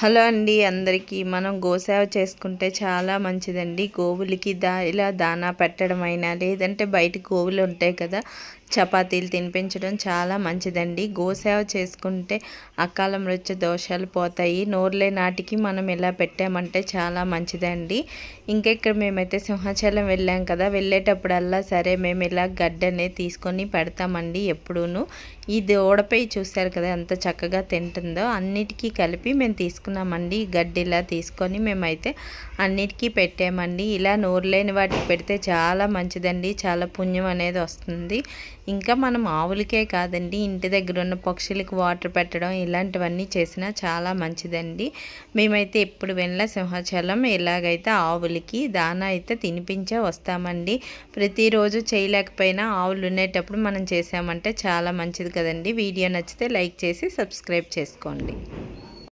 Hello అండి అందరికీ. మనం గోసేవ చేసుకుంటే చాలా మంచిదండి. గోవులకి దా ఇలా దానా పెట్టడం అయినా లేదంటే బయట గోవులు ఉంటాయి కదా చపాతీలు తినిపించడం చాలా మంచిదండి. గోసేవ చేసుకుంటే అకాల మృత్యు దోషాలు పోతాయి. నోర్లే నాటికి మనం ఇలా పెట్టామంటే చాలా మంచిదండి. ఇంకా ఇక్కడ మేమైతే సింహాచలం వెళ్ళాం కదా వెళ్ళేటప్పుడల్లా సరే మేము ఇలా గడ్డనే తీసుకొని పెడతామండి ఎప్పుడూను. ఇది ఓడపై చూస్తారు కదా ఎంత చక్కగా తింటుందో అన్నిటికీ కలిపి మేము తీసుకున్నామండి గడ్డి ఇలా తీసుకొని మేమైతే అన్నిటికీ పెట్టామండి. ఇలా నోరు లేని వాటికి పెడితే చాలా మంచిదండి. చాలా పుణ్యం అనేది వస్తుంది. ఇంకా మనం ఆవులకే కాదండి. ఇంటి దగ్గర ఉన్న పక్షులకు వాటర్ పెట్టడం ఇలాంటివన్నీ చేసినా చాలా మంచిదండి. మేమైతే ఎప్పుడు వెళ్ళిన సింహాచలం ఇలాగైతే ఆవులకి దానా అయితే తినిపించే వస్తామండి. ప్రతిరోజు చేయలేకపోయినా ఆవులు ఉండేటప్పుడు మనం చేసామంటే చాలా మంచిది కదండి. వీడియో నచ్చితే లైక్ చేసి సబ్స్క్రైబ్ చేసుకోండి.